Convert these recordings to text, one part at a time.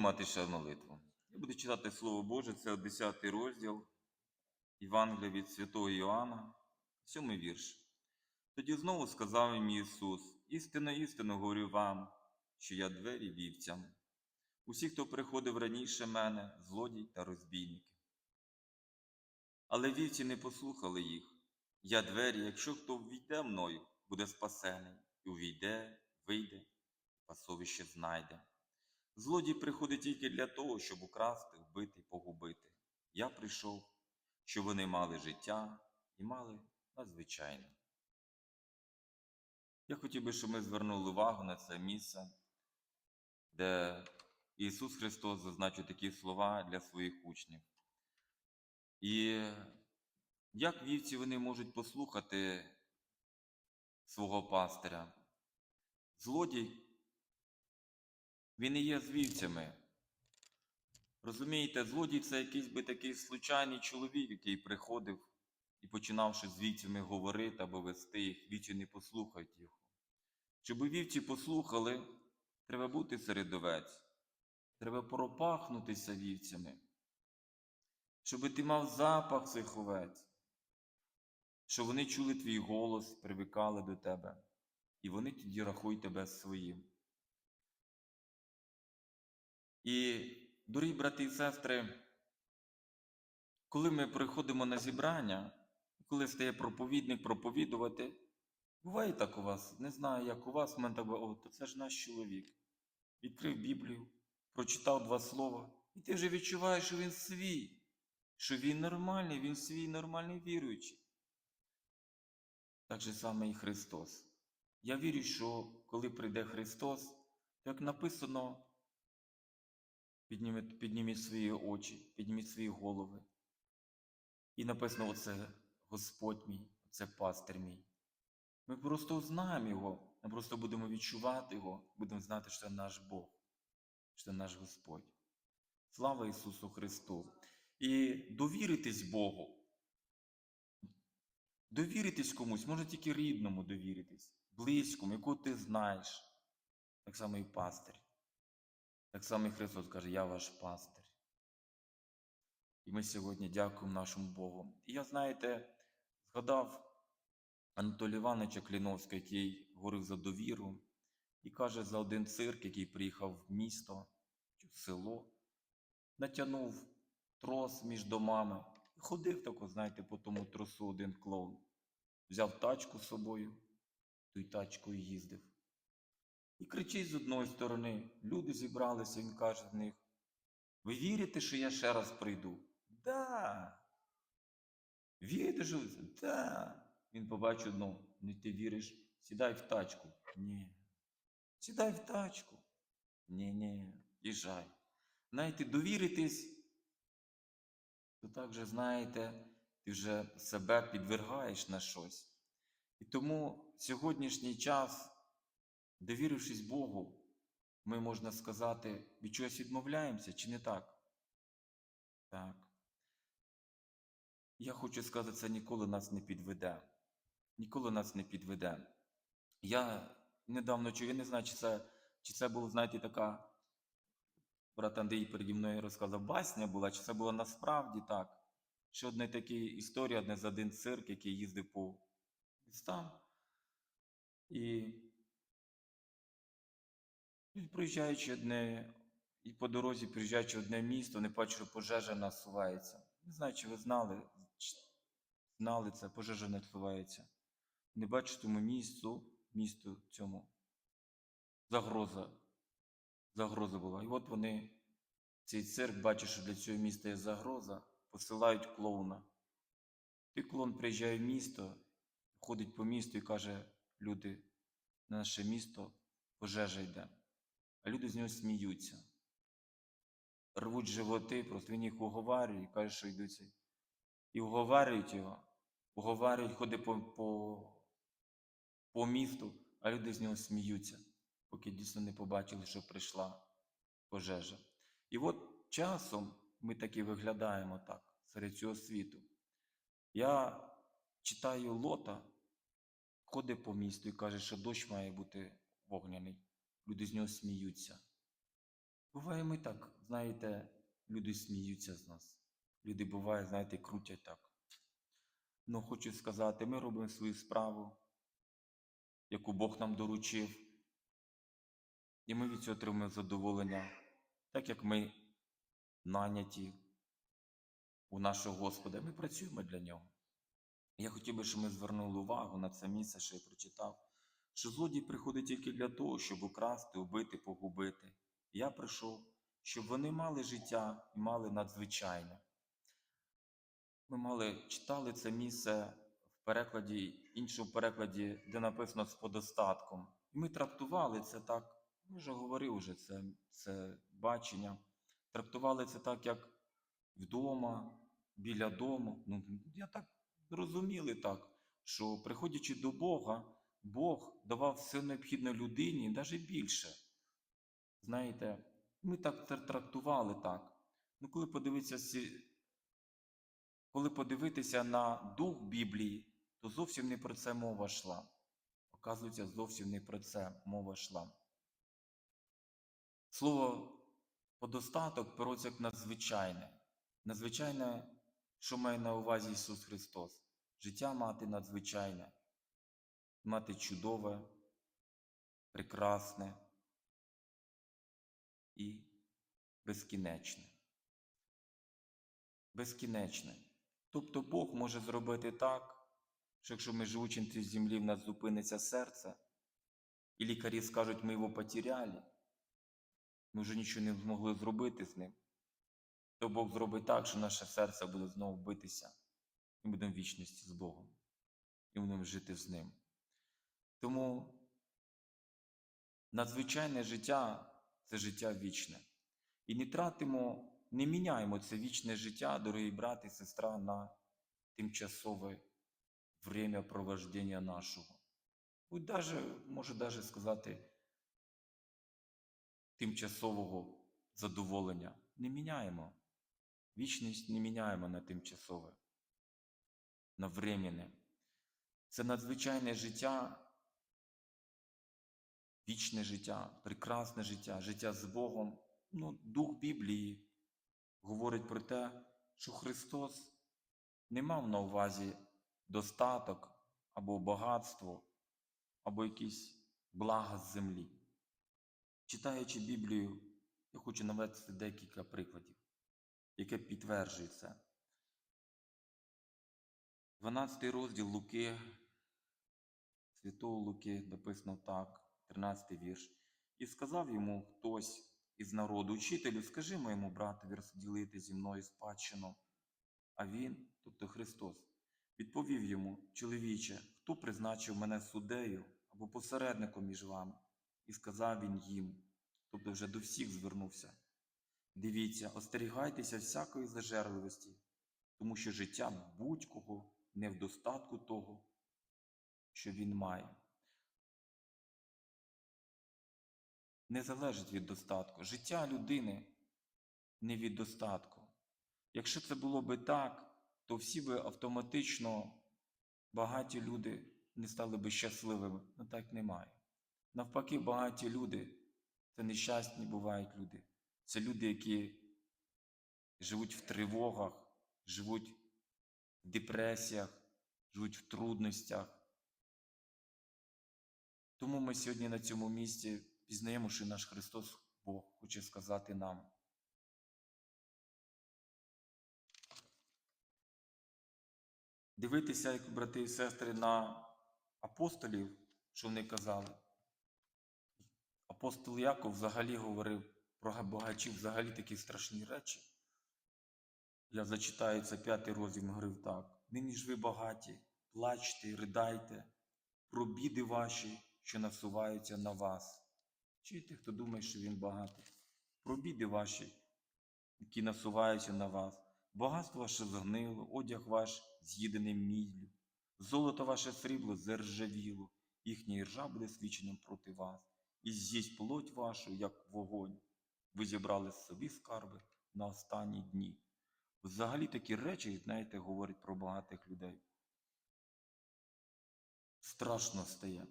мати ще молитву. Я буду читати Слово Боже, це 10 розділ Євангелія від Святого Іоанна, 7 вірш. Тоді знову сказав їм Ісус: істинно, істинно говорю вам, що я двері вівцям. Усі, хто приходив раніше мене, злодій та розбійники. Але вівці не послухали їх. Я двері, якщо хто ввійде мною, буде спасений, і увійде, вийде, пасовище знайде. Злодій приходить тільки для того, щоб украсти, вбити погубити. Я прийшов, щоб вони мали життя і мали надзвичайне. Я хотів би, щоб ми звернули увагу на це місце, де Ісус Христос зазначив такі слова для своїх учнів. І як вівці вони можуть послухати свого пастиря? Злодій, він і є з вівцями. Розумієте, злодій це якийсь би такий случайний чоловік, який приходив і починавши з вівцями говорити або вести їх, вівці не послухають його. Щоб вівці послухали, треба бути середовець, треба пропахнутися вівцями, щоб ти мав запах цих овець, щоб вони чули твій голос, привикали до тебе, і вони тоді рахують тебе своїм. І, дорогі брати і сестри, коли ми приходимо на зібрання, коли стає проповідник проповідувати, буває так у вас, не знаю, як у вас, в мене так о, то це ж наш чоловік. Відкрив Біблію, прочитав два слова, і ти вже відчуваєш, що він свій, що він нормальний, він свій нормальний віруючий. Так же саме і Христос. Я вірю, що коли прийде Христос, як написано, підніміть, підніміть свої очі, підніміть свої голови. І написано оце Господь мій, це пастир мій. Ми просто знаємо Його, ми просто будемо відчувати Його, будемо знати, що це наш Бог, що це наш Господь. Слава Ісусу Христу! І довіритись Богу. Довіритись комусь, може тільки рідному довіритись, близькому, якого ти знаєш. Так само і пастир. Так само і Христос каже, я ваш пастир. І ми сьогодні дякуємо нашому Богу. І я, знаєте, згадав Анатолія Івановича Кліновського, який говорив за довіру, і каже, за один цирк, який приїхав в місто чи в село, натягнув трос між домами. Ходив тако, знаєте, по тому тросу один клоун. Взяв тачку з собою, той тачкою їздив. І кричить з одної сторони, люди зібралися, він каже в них: Ви вірите, що я ще раз прийду? Да. Вірите, що? Да. Він побачив одну, ну ти віриш, сідай в тачку. Ні. Сідай в тачку. Ні, ні, їжджай. Знаєте, довіритись, то так же, знаєте, ти вже себе підвергаєш на щось. І тому сьогоднішній час, довірившись Богу, ми, можна сказати, від чогось відмовляємося, чи не так? Так. Я хочу сказати, це ніколи нас не підведе. Ніколи нас не підведе. Я недавно чув, я не знаю, чи це, чи це була, знаєте, така, брат Андрій переді мною розказав, басня була, чи це було насправді так. Ще одна така історія, одне з один цирк, який їздив по містам. І він проїжджаючи одне, і по дорозі, приїжджаючи в одне місто, вони бачать, що пожежа насувається. Не знаю, чи ви знали, чи знали це, пожежа насувається. Не бачать тому місту, місту цьому. Загроза. Загроза була. І от вони, цей цирк, бачать, що для цього міста є загроза, посилають клоуна. Той клоун приїжджає в місто, ходить по місту і каже, люди, на наше місто пожежа йде. А люди з нього сміються. Рвуть животи, просто він їх уговарює і каже, що йдуться. І уговарюють його, уговарюють, ходить по, по, по місту, а люди з нього сміються, поки дійсно не побачили, що прийшла пожежа. І от часом ми таки виглядаємо так серед цього світу. Я читаю лота, ходить по місту і каже, що дощ має бути вогняний. Люди з нього сміються. Буває, ми так, знаєте, люди сміються з нас. Люди буває, знаєте, крутять так. Ну, хочу сказати, ми робимо свою справу, яку Бог нам доручив. І ми від цього отримуємо задоволення, так як ми наняті у нашого Господа. Ми працюємо для нього. Я хотів би, щоб ми звернули увагу на це місце, що я прочитав, що злодій приходить тільки для того, щоб украсти, убити, погубити. Я прийшов, щоб вони мали життя і мали надзвичайне. Ми мали читали це місце в перекладі, іншому перекладі, де написано з подостатком. І ми трактували це так, я вже говорив уже це, це бачення. Трактували це так, як вдома, біля дому. Ну, я так розуміли так, що приходячи до Бога, Бог давав все необхідне людині, навіть більше. Знаєте, ми так тр- трактували так. Ну, коли подивитися, коли подивитися на дух Біблії, то зовсім не про це мова йшла. Оказується, зовсім не про це мова йшла. Слово подостаток як надзвичайне. Надзвичайне, що має на увазі Ісус Христос. Життя мати надзвичайне, мати чудове, прекрасне і безкінечне. Безкінечне. Тобто Бог може зробити так, що якщо ми живучи на цій землі, в нас зупиниться серце, і лікарі скажуть, ми його потеряли, ми вже нічого не змогли зробити з ним, то Бог зробить так, що наше серце буде знову битися, і будемо в вічності з Богом, і будемо жити з Ним. Тому надзвичайне життя це життя вічне. І не тратимо, не міняємо це вічне життя, дорогі брати і сестра, на тимчасове время провождення нашого. Будь даже, може даже сказати, тимчасового задоволення. Не міняємо. Вічність не міняємо на тимчасове, на временне. Це надзвичайне життя, вічне життя, прекрасне життя, життя з Богом. Ну, Дух Біблії говорить про те, що Христос не мав на увазі достаток або багатство, або якісь блага з землі. Читаючи Біблію, я хочу навести декілька прикладів, яке підтверджує це. 12 розділ Луки, Святого Луки написано так, 13 вірш. І сказав йому хтось із народу, учителю, скажи моєму братові розділити зі мною спадщину. А він, тобто Христос, відповів йому, чоловіче, хто призначив мене суддею або посередником між вами? І сказав він їм, тобто вже до всіх звернувся. Дивіться, остерігайтеся всякої зажерливості, тому що життя будь-кого не в достатку того, що він має. Не залежить від достатку. Життя людини не від достатку. Якщо це було би так, то всі би автоматично багаті люди не стали би щасливими. Ну так немає. Навпаки, багаті люди це нещасні бувають люди. Це люди, які живуть в тривогах, живуть в депресіях, живуть в трудностях. Тому ми сьогодні на цьому місці пізнаємо, що наш Христос Бог хоче сказати нам. Дивитися, як брати і сестри, на апостолів, що вони казали. Апостол Яков взагалі говорив про багачів взагалі такі страшні речі. Я зачитаю це п'ятий розділ, говорив так. Нині ж ви багаті, плачте, ридайте про біди ваші, що насуваються на вас. Чуєте, хто думає, що він багатий? Про біди ваші, які насуваються на вас. Багатство ваше згнило, одяг ваш з'їдений міллю, золото ваше срібло зержавіло, їхня іржа буде свідченням проти вас, і з'їсть плоть вашу, як вогонь. Ви зібрали собі скарби на останні дні. Взагалі такі речі, знаєте, говорять про багатих людей. Страшно стає.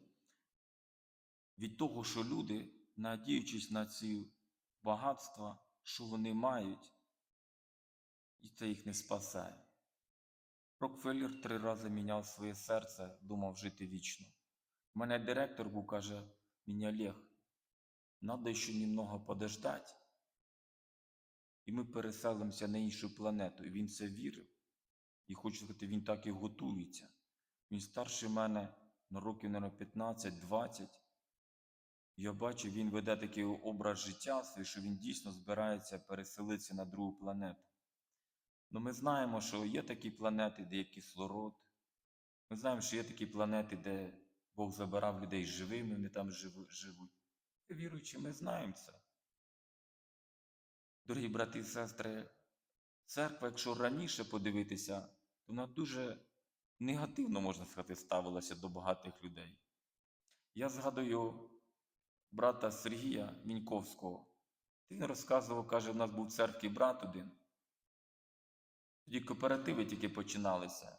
Від того, що люди, надіючись на цю багатства, що вони мають, і це їх не спасає. Рокфеллер три рази міняв своє серце, думав жити вічно. У мене директор був, каже, мені Олег, надо ще немного подождать, і ми переселимося на іншу планету. І він це вірив. І хочу сказати, він так і готується. Він старший мене на років, мабуть, 15-20. Я бачу, він веде такий образ життя, що він дійсно збирається переселитися на другу планету. Ну ми знаємо, що є такі планети, де є кислород. Ми знаємо, що є такі планети, де Бог забирав людей живими, вони там живуть. Віруючи, ми знаємо це. Дорогі брати і сестри, церква, якщо раніше подивитися, то вона дуже негативно, можна сказати, ставилася до багатих людей. Я згадую брата Сергія Міньковського. Він розказував, каже, в нас був церкві брат один. Тоді кооперативи тільки починалися.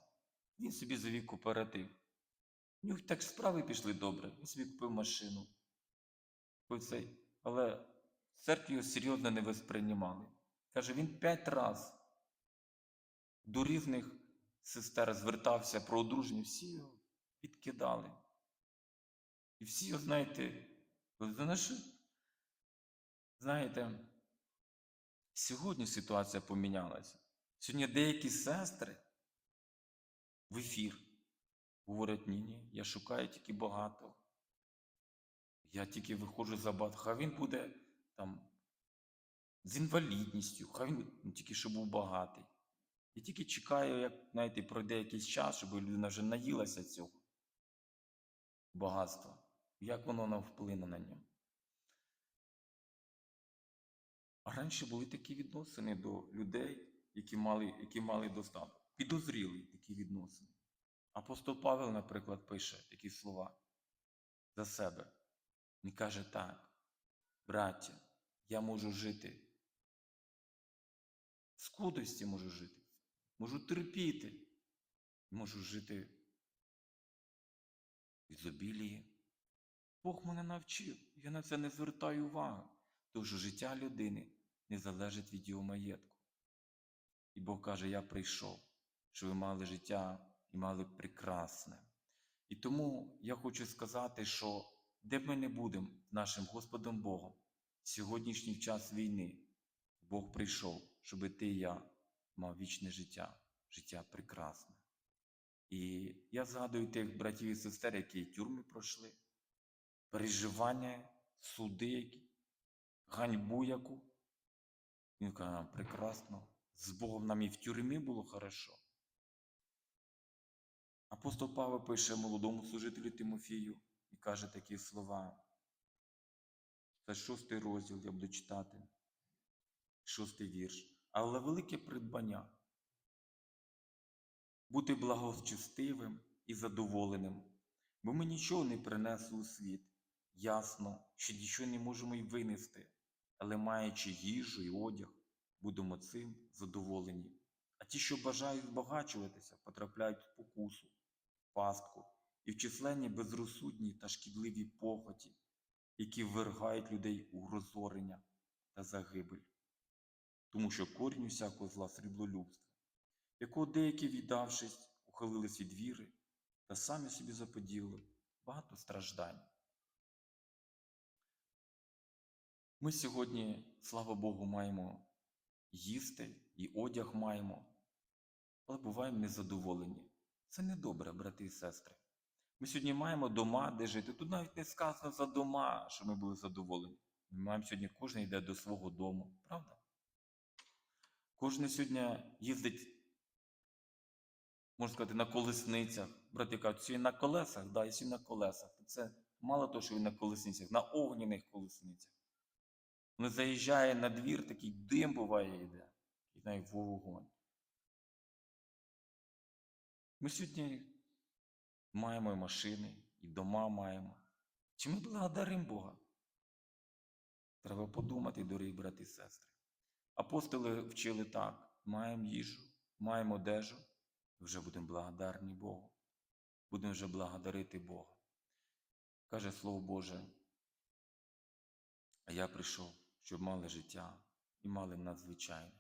Він собі завів кооператив. У нього так справи пішли добре. Він собі купив машину. Але в церкві його серйозно не восприймали. Каже, він п'ять разів до різних сестер звертався про одруження, всі його відкидали. І всі його, знаєте, знаєш, знаєте, сьогодні ситуація помінялася. Сьогодні деякі сестри в ефір говорять, ні, ні, я шукаю тільки багато. Я тільки виходжу за багато. Хай він буде там з інвалідністю, хай він ну, тільки що був багатий. Я тільки чекаю, як знаєте, пройде якийсь час, щоб людина вже наїлася цього багатства. Як воно нам вплине на нього. А раніше були такі відносини до людей, які мали, які мали достаток. Підозрілі такі відносини. Апостол Павел, наприклад, пише такі слова за себе. Він каже так, браття, я можу жити. В скудості можу жити. Можу терпіти. Можу жити в ізобілії. Бог мене навчив. Я на це не звертаю уваги. Що життя людини не залежить від його маєтку. І Бог каже, я прийшов, щоб ви мали життя і мали прекрасне. І тому я хочу сказати, що де б ми не будемо нашим Господом Богом, в сьогоднішній час війни Бог прийшов, щоб ти і я мав вічне життя, життя прекрасне. І я згадую тих братів і сестер, які тюрми пройшли, переживання, суди, які, ганьбу яку. Він каже, прекрасно, з Богом нам і в тюрмі було хорошо. Апостол Павло пише молодому служителю Тимофію і каже такі слова. Це шостий розділ, я буду читати, шостий вірш. Але велике придбання бути благочестивим і задоволеним, бо ми нічого не принесли у світ. Ясно, що нічого не можемо й винести, але маючи їжу і одяг, будемо цим задоволені. А ті, що бажають збагачуватися, потрапляють в спокусу, пастку і в численні безрозсудні та шкідливі похоті, які ввергають людей у розорення та загибель. Тому що корінь усякого зла сріблолюбства, якого деякі, віддавшись, ухилились від віри та самі собі заподіли багато страждань. Ми сьогодні, слава Богу, маємо їсти і одяг маємо, але буваємо незадоволені. Це не добре, брати і сестри. Ми сьогодні маємо дома, де жити. Тут навіть не сказано за дома, що ми були задоволені. Ми маємо сьогодні кожен йде до свого дому, правда? Кожен сьогодні їздить, можна сказати, на колесницях. Брати кажуть, що він на колесах, да, він на колесах, це мало того, що він на колесницях, на огняних колесницях. Він заїжджає на двір, такий дим буває йде, і навіть вогонь. Ми сьогодні маємо і машини, і дома маємо. Чи ми благодаримо Бога? Треба подумати, дорогі брати і сестри. Апостоли вчили так: маємо їжу, маємо одежу, вже будемо благодарні Богу. Будемо вже благодарити Бога. Каже Слово Боже, а я прийшов, щоб мали життя і мали надзвичайне.